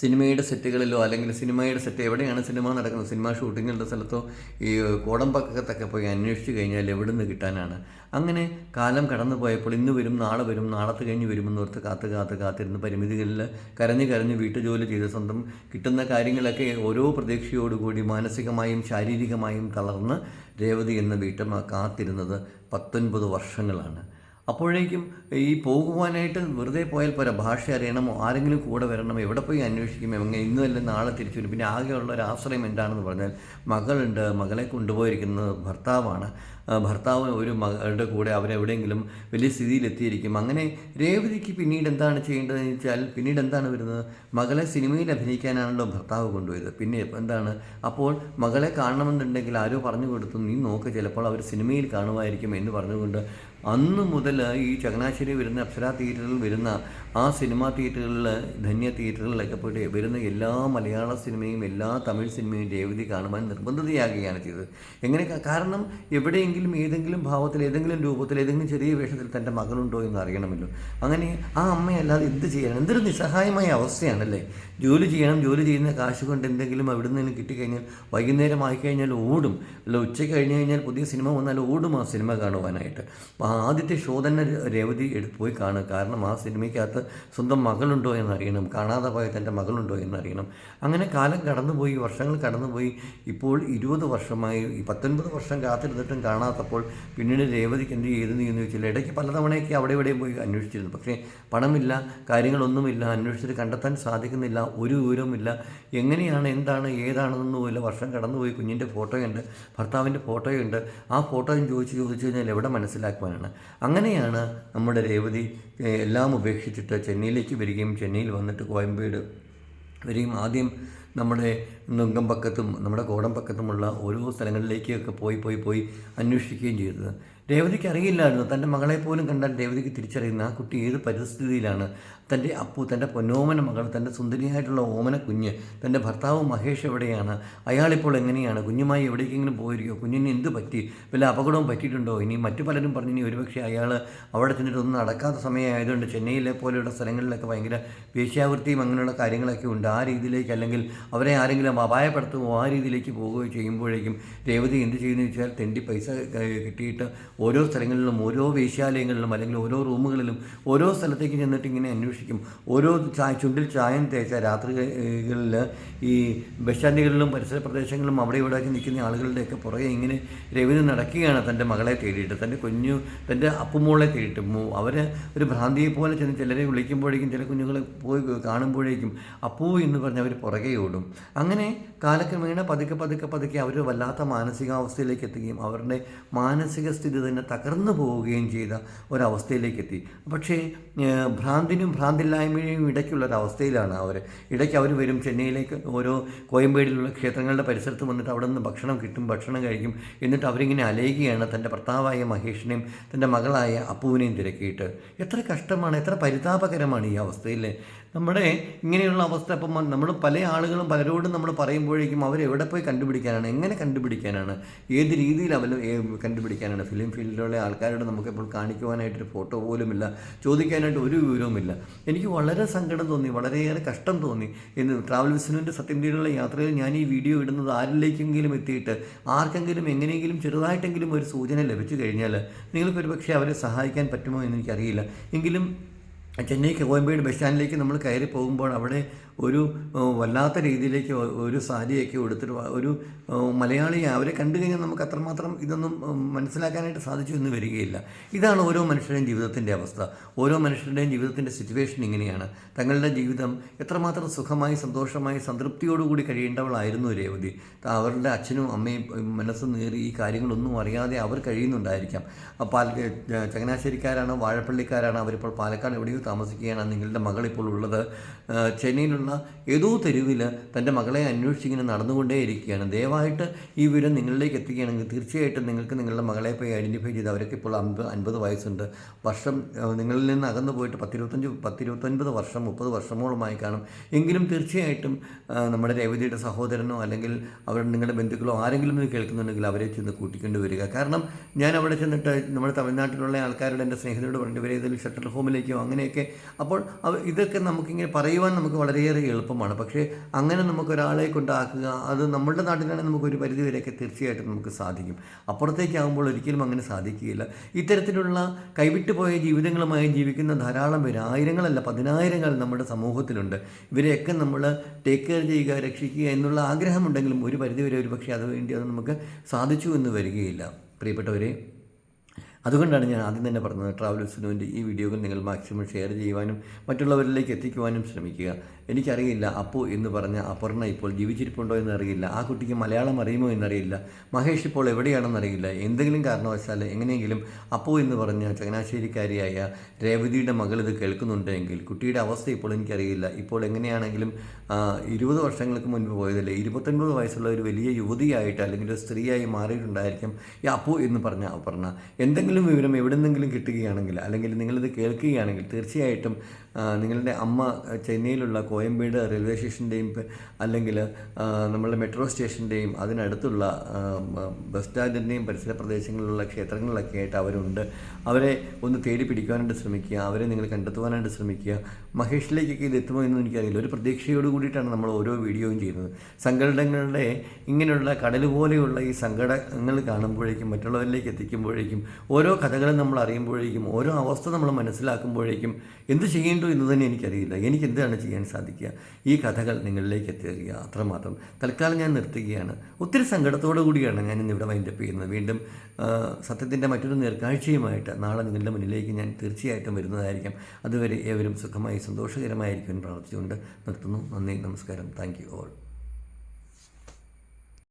സിനിമയുടെ സെറ്റുകളിലോ അല്ലെങ്കിൽ സിനിമയുടെ സെറ്റ് എവിടെയാണ് സിനിമ നടക്കുന്നത് സിനിമ ഷൂട്ടിങ്ങുള്ള സ്ഥലത്തോ ഈ കോടമ്പക്കത്തൊക്കെ പോയി അന്വേഷിച്ച് കഴിഞ്ഞാൽ എവിടെ നിന്ന് കിട്ടാനാണ്? അങ്ങനെ കാലം കടന്നു പോയപ്പോൾ ഇന്ന് വരും നാളെ വരും നാളത്ത് കഴിഞ്ഞ് വരുമെന്ന് ഓർത്ത് കാത്ത് കാത്ത് കാത്തിരുന്ന് പരിമിതികളിൽ കരഞ്ഞ് കരഞ്ഞ് വീട്ടുജോലി ചെയ്ത് സ്വന്തം കിട്ടുന്ന കാര്യങ്ങളൊക്കെ ഓരോ പ്രതീക്ഷയോടുകൂടി മാനസികമായും ശാരീരികമായും തളർന്ന് രേവതി എന്ന വീട്ടമ്മ കാത്തിരുന്നത് പത്തൊൻപത് വർഷങ്ങളാണ്. അപ്പോഴേക്കും ഈ പോകുവാനായിട്ട് വെറുതെ പോയാൽ പോരാ. ഭാഷ അറിയണമോ? ആരെങ്കിലും കൂടെ വരണമോ? എവിടെ പോയി അന്വേഷിക്കും? എങ്ങനെ അല്ലെങ്കിൽ നാളെ തിരിച്ചു വരും. പിന്നെ ആകെയുള്ള ഒരു ആശ്രയം എന്താണെന്ന് പറഞ്ഞാൽ മകളുണ്ട്. മകളെ കൊണ്ടുപോയിരിക്കുന്നത് ഭർത്താവാണ്. ഭർത്താവ് ഒരു മകളുടെ കൂടെ അവരെവിടെയെങ്കിലും വലിയ സ്ഥിതിയിലെത്തിയിരിക്കും അങ്ങനെ രേവതിക്ക് പിന്നീട് എന്താണ് ചെയ്യേണ്ടതെന്ന് വെച്ചാൽ പിന്നീട് എന്താണ് വരുന്നത്? മകളെ സിനിമയിൽ അഭിനയിക്കാനാണല്ലോ ഭർത്താവ് കൊണ്ടുപോയത് പിന്നെ എന്താണ്? അപ്പോൾ മകളെ കാണണമെന്നുണ്ടെങ്കിൽ ആരോ പറഞ്ഞു കൊടുത്തു. നീ നോക്ക് ചിലപ്പോൾ അവർ സിനിമയിൽ കാണുമായിരിക്കും എന്ന് പറഞ്ഞുകൊണ്ട് അന്ന് മുതൽ ഈ ചങ്ങനാശ്ശേരി വരുന്ന അപ്സര തിയേറ്ററിൽ വരുന്ന ആ സിനിമാ തിയേറ്ററുകളിൽ ധന്യ തിയേറ്ററുകളിലൊക്കെ പോയിട്ട് വരുന്ന എല്ലാ മലയാള സിനിമയും എല്ലാ തമിഴ് സിനിമയും രേവതി കാണുവാൻ നിർബന്ധിതയാകുകയാണ് ചെയ്തത്. എങ്ങനെ കാരണം എവിടെയെങ്കിലും ഏതെങ്കിലും ഭാവത്തിൽ ഏതെങ്കിലും രൂപത്തിൽ ഏതെങ്കിലും ചെറിയ വേഷത്തിൽ തന്റെ മകളുണ്ടോ എന്ന് അറിയണമല്ലോ. അങ്ങനെ ആ അമ്മയല്ലാതെ എന്ത് ചെയ്യണം എന്തൊരു നിസ്സഹായമായ അവസ്ഥയാണല്ലേ? ജോലി ചെയ്യണം ജോലി ചെയ്യുന്ന കാശ് കൊണ്ട് എന്തെങ്കിലും അവിടെ നിന്ന് കിട്ടിക്കഴിഞ്ഞാൽ വൈകുന്നേരം ആയിക്കഴിഞ്ഞാൽ ഓടും. അല്ല ഉച്ചയ്ക്ക് കഴിഞ്ഞ് കഴിഞ്ഞാൽ പുതിയ സിനിമ വന്നാൽ ഓടും ആ സിനിമ കാണുവാനായിട്ട്. ആദ്യത്തെ ഷോ തന്നെ രേവതി എടുത്ത് പോയി കാണുക. കാരണം ആ സിനിമയ്ക്കകത്ത് സ്വന്തം മകളുണ്ടോ എന്നറിയണം. കാണാതെ പോയ തന്റെ മകളുണ്ടോ എന്നറിയണം. അങ്ങനെ കാലം കടന്നുപോയി വർഷങ്ങൾ കടന്നുപോയി. ഇപ്പോൾ ഇരുപത് വർഷമായി ഈ പത്തൊൻപത് വർഷം കാത്തിരുന്നിട്ടും കാണാത്തപ്പോൾ പിന്നീട് രേവതിക്ക് എന്ത് ചെയ്തെന്ന് എന്ന് ചോദിച്ചാൽ ഇടയ്ക്ക് പലതവണയൊക്കെ അവിടെ ഇവിടെയും പോയി അന്വേഷിച്ചിരുന്നു. പക്ഷേ പണമില്ല കാര്യങ്ങളൊന്നുമില്ല അന്വേഷിച്ചിട്ട് കണ്ടെത്താൻ സാധിക്കുന്നില്ല ഒരു വിവരവുമില്ല. എങ്ങനെയാണ് എന്താണ് ഏതാണെന്നൊന്നുമില്ല വർഷം കടന്നുപോയി കുഞ്ഞിന്റെ ഫോട്ടോയുണ്ട് ഭർത്താവിന്റെ ഫോട്ടോയുണ്ട്. ആ ഫോട്ടോയും ചോദിച്ച് ചോദിച്ചു കഴിഞ്ഞാൽ എവിടെ മനസ്സിലാക്കുവാനാണ്? അങ്ങനെയാണ് നമ്മുടെ രേവതി എല്ലാം ഉപേക്ഷിച്ചിട്ട് ചെന്നൈയിലേക്ക് വരികയും ചെന്നൈയിൽ വന്നിട്ട് കോയമ്പേട് വരികയും ആദ്യം നമ്മുടെ നുങ്കമ്പക്കത്തും നമ്മുടെ കോടമ്പക്കത്തുമുള്ള ഓരോ സ്ഥലങ്ങളിലേക്കൊക്കെ പോയി പോയി പോയി അന്വേഷിക്കുകയും ചെയ്തത്. രേവതിക്ക് അറിയില്ലായിരുന്നു. തന്റെ മകളെ പോലും കണ്ടാൽ രേവതിക്ക് തിരിച്ചറിയുന്ന ആ കുട്ടി ഏത് പരിസ്ഥിതിയിലാണ്? തന്റെ അപ്പു തന്റെ പൊന്നോമന മകൾ തന്റെ സുന്ദരിയായിട്ടുള്ള ഓമന കുഞ്ഞ് തന്റെ ഭർത്താവ് മഹേഷ് എവിടെയാണ്? അയാളിപ്പോൾ എങ്ങനെയാണ്? കുഞ്ഞുമായി എവിടേക്കെങ്കിലും പോയിരിക്കോ കുഞ്ഞിന് എന്ത് പറ്റി? വല്ല അപകടവും പറ്റിയിട്ടുണ്ടോ? ഇനി മറ്റു പലരും പറഞ്ഞു ഇനി ഒരുപക്ഷെ അയാൾ അവിടെ ചെന്നിട്ടൊന്നും നടക്കാത്ത സമയമായതുകൊണ്ട് ചെന്നൈയിലെ പോലെയുള്ള സ്ഥലങ്ങളിലൊക്കെ ഭയങ്കര വേശ്യാവൃത്തിയും അങ്ങനെയുള്ള കാര്യങ്ങളൊക്കെ ഉണ്ട്. ആ രീതിയിലേക്ക് അല്ലെങ്കിൽ അവരെ ആരെങ്കിലും അപായപ്പെടുത്തുകയോ ആ രീതിയിലേക്ക് പോവുകയോ ചെയ്യുമ്പോഴേക്കും രേവതി എന്ത് ചെയ്യുന്നു വെച്ചാൽ തെണ്ടി പൈസ കിട്ടിയിട്ട് ഓരോ സ്ഥലങ്ങളിലും ഓരോ വേശ്യാലയങ്ങളിലും അല്ലെങ്കിൽ ഓരോ റൂമുകളിലും ഓരോ സ്ഥലത്തേക്ക് ചെന്നിട്ട് ഇങ്ങനെ അന്വേഷിക്കും. ഓരോ ചായ ചുണ്ടിൽ ചായം തേച്ച രാത്രികളിൽ ഈ ബസ് സ്റ്റാൻഡുകളിലും പരിസര പ്രദേശങ്ങളിലും അവിടെ ഇവിടെ ഒക്കെ നിൽക്കുന്ന ആളുകളുടെയൊക്കെ പുറകെ ഇങ്ങനെ രവിന് നടക്കുകയാണ് തന്റെ മകളെ തേടിയിട്ട്. തന്റെ കുഞ്ഞു തന്റെ അപ്പുമോളെ തേടിയിട്ട്. അവർ ഒരു ഭ്രാന്തിയെ പോലെ ചെന്ന് ചിലരെ വിളിക്കുമ്പോഴേക്കും ചില കുഞ്ഞുങ്ങളെ പോയി കാണുമ്പോഴേക്കും അപ്പൂ എന്ന് പറഞ്ഞ് അവർ പുറകെ ഓടും. അങ്ങനെ കാലക്രമേണ പതുക്കെ പതുക്കെ പതുക്കെ അവർ വല്ലാത്ത മാനസികാവസ്ഥയിലേക്ക് എത്തുകയും അവരുടെ മാനസിക സ്ഥിതി തന്നെ തകർന്നു പോവുകയും ചെയ്ത ഒരവസ്ഥയിലേക്ക് എത്തി പക്ഷേ ഭ്രാന്തിനും ഭ്രാന്തില്ലായ്മയും ഇടയ്ക്കുള്ള ഒരു അവസ്ഥയിലാണ് അവർ ഇടയ്ക്ക് അവർ വരും ചെന്നൈയിലേക്ക് ഓരോ കോയമ്പേടിലുള്ള ക്ഷേത്രങ്ങളുടെ പരിസരത്ത് വന്നിട്ട് അവിടെ നിന്ന് ഭക്ഷണം കിട്ടും ഭക്ഷണം കഴിക്കും. എന്നിട്ട് അവരിങ്ങനെ അലയുകയാണ് തന്റെ ഭർത്താവായ മഹേഷിനെയും തന്റെ മകളായ അപ്പുവിനെയും തിരക്കിയിട്ട്. എത്ര കഷ്ടമാണ് എത്ര പരിതാപകരമാണ് ഈ അവസ്ഥയിൽ നമ്മുടെ ഇങ്ങനെയുള്ള അവസ്ഥ ഇപ്പം നമ്മൾ പല ആളുകളും പലരോടും നമ്മൾ പറയുമ്പോഴേക്കും അവർ എവിടെ പോയി കണ്ടുപിടിക്കാനാണ്? എങ്ങനെ കണ്ടുപിടിക്കാനാണ്? ഏത് രീതിയിൽ അവർ കണ്ടുപിടിക്കാനാണ്? ഫിലിം ഫീൽഡിലുള്ള ആൾക്കാരോട് നമുക്കിപ്പോൾ കാണിക്കുവാനായിട്ടൊരു ഫോട്ടോ പോലുമില്ല. ചോദിക്കാനായിട്ട് ഒരു വിവരവുമില്ല. എനിക്ക് വളരെ സങ്കടം തോന്നി വളരെയേറെ കഷ്ടം തോന്നി. എന്ന് ട്രാവൽ വിസ്നുവിന്റെ സത്യം തീരുള്ള യാത്രയിൽ ഞാൻ ഈ വീഡിയോ ഇടുന്നത് ആരിലേക്കെങ്കിലും എത്തിയിട്ട് ആർക്കെങ്കിലും എങ്ങനെയെങ്കിലും ചെറുതായിട്ടെങ്കിലും ഒരു സൂചന ലഭിച്ചു കഴിഞ്ഞാൽ നിങ്ങൾക്ക് ഒരു പക്ഷേ അവരെ സഹായിക്കാൻ പറ്റുമോ എന്ന് എനിക്കറിയില്ല. എങ്കിലും ചെന്നൈ കോയമ്പേട് ബസ് സ്റ്റാൻഡിലേക്ക് നമ്മൾ കയറി പോകുമ്പോൾ അവിടെ ഒരു വല്ലാത്ത രീതിയിലേക്ക് ഒരു സാരിയൊക്കെ എടുത്തിട്ട് ഒരു മലയാളിയെ അവരെ കണ്ടു കഴിഞ്ഞാൽ നമുക്ക് അത്രമാത്രം ഇതൊന്നും മനസ്സിലാക്കാനായിട്ട് സാധിച്ചു എന്ന് വരികയില്ല. ഇതാണ് ഓരോ മനുഷ്യരുടെയും ജീവിതത്തിന്റെ അവസ്ഥ. ഓരോ മനുഷ്യരുടെയും ജീവിതത്തിന്റെ സിറ്റുവേഷൻ ഇങ്ങനെയാണ്. തങ്ങളുടെ ജീവിതം എത്രമാത്രം സുഖമായി സന്തോഷമായി സംതൃപ്തിയോടുകൂടി കഴിയേണ്ടവളായിരുന്നു രേവതി. അവരുടെ അച്ഛനും അമ്മയും മനസ്സ് നേറി ഈ കാര്യങ്ങളൊന്നും അറിയാതെ അവർ കഴിയുന്നുണ്ടായിരിക്കാം. പാൽ ചങ്ങനാശ്ശേരിക്കാരാണ് വാഴപ്പള്ളിക്കാരാണ് അവരിപ്പോൾ പാലക്കാട് എവിടെയോ താമസിക്കുകയാണ്. നിങ്ങളുടെ മകൾ ഇപ്പോൾ ഉള്ളത് ഏഹ്, ചെന്നൈയിലുള്ള ഏതോ തെരുവിൽ തന്റെ മകളെ അന്വേഷിച്ചിങ്ങനെ നടന്നുകൊണ്ടേയിരിക്കുകയാണ്. ദയവായിട്ട് ഈ വിവരം നിങ്ങളിലേക്ക് എത്തിക്കുകയാണെങ്കിൽ തീർച്ചയായിട്ടും നിങ്ങൾക്ക് നിങ്ങളുടെ മകളെ പോയി ഐഡന്റിഫൈ ചെയ്ത് അവരൊക്കെ ഇപ്പോൾ അമ്പത് അൻപത് വയസ്സുണ്ട്. വർഷം നിങ്ങളിൽ നിന്ന് അകന്നു പോയിട്ട് പത്തിരുപത്തഞ്ച് പത്തിരുപത്തൊൻപത് വർഷം മുപ്പത് വർഷമോളമായി കാണും. എങ്കിലും തീർച്ചയായിട്ടും നമ്മുടെ രേവതിയുടെ സഹോദരനോ അല്ലെങ്കിൽ അവരുടെ നിങ്ങളുടെ ബന്ധുക്കളോ ആരെങ്കിലും ഇത് കേൾക്കുന്നുണ്ടെങ്കിൽ അവരെ ചെന്ന് കൂട്ടിക്കൊണ്ട് വരിക. കാരണം ഞാൻ അവിടെ ചെന്നിട്ട് നമ്മുടെ തമിഴ്നാട്ടിലുള്ള ആൾക്കാരുടെ എന്റെ സ്നേഹിതരോട് പറഞ്ഞു ഇവരെ ഇതിൽ ഷട്ടർ ഹോമിലേക്കോ അങ്ങനെയൊക്കെ അപ്പോൾ ഇതൊക്കെ നമുക്കിങ്ങനെ പറയുവാൻ നമുക്ക് വളരെയേറെ എളുപ്പമാണ്. പക്ഷേ അങ്ങനെ നമുക്ക് ഒരാളെ കൊണ്ടാക്കുക അത് നമ്മളുടെ നാട്ടിലാണെങ്കിൽ നമുക്കൊരു പരിധി വരെയൊക്കെ തീർച്ചയായിട്ടും നമുക്ക് സാധിക്കും. അപ്പുറത്തേക്കാകുമ്പോൾ ഒരിക്കലും അങ്ങനെ സാധിക്കുകയില്ല. ഇത്തരത്തിലുള്ള കൈവിട്ടു പോയ ജീവിതങ്ങളുമായി ജീവിക്കുന്ന ധാരാളം പേര് ആയിരങ്ങളല്ല പതിനായിരങ്ങൾ നമ്മുടെ സമൂഹത്തിലുണ്ട്. ഇവരെയൊക്കെ നമ്മൾ ടേക്ക് കെയർ ചെയ്യുക രക്ഷിക്കുക എന്നുള്ള ആഗ്രഹമുണ്ടെങ്കിലും ഒരു പരിധിവരെ ഒരു പക്ഷേ അതുവേണ്ടി അത് നമുക്ക് സാധിച്ചു എന്ന് വരികയില്ല. പ്രിയപ്പെട്ടവരെ അതുകൊണ്ടാണ് ഞാൻ ആദ്യം തന്നെ പറഞ്ഞത് ട്രാവൽ സിനുവിന്റെ ഈ വീഡിയോകൾ നിങ്ങൾ മാക്സിമം ഷെയർ ചെയ്യുവാനും മറ്റുള്ളവരിലേക്ക് എത്തിക്കുവാനും ശ്രമിക്കുക. എനിക്കറിയില്ല അപ്പു എന്ന് പറഞ്ഞ അപർണ ഇപ്പോൾ ജീവിച്ചിരിപ്പുണ്ടോ എന്നറിയില്ല. ആ കുട്ടിക്ക് മലയാളം അറിയുമോ എന്നറിയില്ല. മഹേഷ് ഇപ്പോൾ എവിടെയാണെന്നറിയില്ല എന്തെങ്കിലും കാരണവശാൽ എങ്ങനെയെങ്കിലും അപ്പു എന്ന് പറഞ്ഞ ചങ്ങനാശ്ശേരിക്കാരിയായ രേവതിയുടെ മകൾ ഇത് കേൾക്കുന്നുണ്ടെങ്കിൽ കുട്ടിയുടെ അവസ്ഥ ഇപ്പോൾ എനിക്കറിയില്ല. ഇപ്പോൾ എങ്ങനെയാണെങ്കിലും ഇരുപത് വർഷങ്ങൾക്ക് മുൻപ് പോയതല്ലേ ഇരുപത്തൊൻപത് വയസ്സുള്ള ഒരു വലിയ യുവതിയായിട്ട് അല്ലെങ്കിൽ ഒരു സ്ത്രീയായി മാറിയിട്ടുണ്ടായിരിക്കും ഈ അപ്പു എന്ന് പറഞ്ഞ അപർണ. എന്തെങ്കിലും വിവരം എവിടെ നിന്നെങ്കിലും കിട്ടുകയാണെങ്കിൽ അല്ലെങ്കിൽ നിങ്ങളിത് കേൾക്കുകയാണെങ്കിൽ തീർച്ചയായിട്ടും നിങ്ങളുടെ അമ്മ ചെന്നൈയിലുള്ള കോയമ്പേട് റെയിൽവേ സ്റ്റേഷന്റെയും അല്ലെങ്കിൽ നമ്മളുടെ മെട്രോ സ്റ്റേഷന്റെയും അതിനടുത്തുള്ള ബസ് സ്റ്റാൻഡിന്റെയും പരിസര പ്രദേശങ്ങളിലുള്ള ക്ഷേത്രങ്ങളിലൊക്കെ ആയിട്ട് അവരുണ്ട്. അവരെ ഒന്ന് തേടി പിടിക്കുവാനായിട്ട് ശ്രമിക്കുക അവരെ നിങ്ങൾ കണ്ടെത്തുവാനായിട്ട് ശ്രമിക്കുക. മഹേഷിലേക്കൊക്കെ ഇത് എത്തുമോ എന്ന് എനിക്കറിയില്ല. ഒരു പ്രതീക്ഷയോട് കൂടിയിട്ടാണ് നമ്മൾ ഓരോ വീഡിയോയും ചെയ്യുന്നത്. സങ്കടങ്ങളുടെ ഇങ്ങനെയുള്ള കടൽ പോലെയുള്ള ഈ സങ്കടങ്ങൾ കാണുമ്പോഴേക്കും മറ്റുള്ളവരിലേക്ക് എത്തിക്കുമ്പോഴേക്കും ഓരോ കഥകളും നമ്മൾ അറിയുമ്പോഴേക്കും ഓരോ അവസ്ഥ നമ്മൾ മനസ്സിലാക്കുമ്പോഴേക്കും എന്ത് ചെയ്യേണ്ടു എന്ന് തന്നെ എനിക്കറിയില്ല. എനിക്ക് എന്താണ് ചെയ്യാൻ സാധിക്കുക? ഈ കഥകൾ നിങ്ങളിലേക്ക് എത്തിക്കുക അത്രമാത്രം. തൽക്കാലം ഞാൻ നിർത്തുകയാണ്. ഒത്തിരി സങ്കടത്തോടു കൂടിയാണ് ഞാൻ ഇന്ന് ഇവിടെ വൈൻഡപ്പ് ചെയ്യുന്നത്. വീണ്ടും സത്യത്തിന്റെ മറ്റൊരു നേർക്കാഴ്ചയുമായിട്ട് നാളെ നിങ്ങളുടെ മുന്നിലേക്ക് ഞാൻ തീർച്ചയായിട്ടും വരുന്നതായിരിക്കും. അതുവരെ ഏവരും സുഖമായി സന്തോഷകരമായിരിക്കും പ്രാർത്ഥിച്ചുകൊണ്ട് നിർത്തുന്നു. നന്ദി നമസ്കാരം. Thank you all.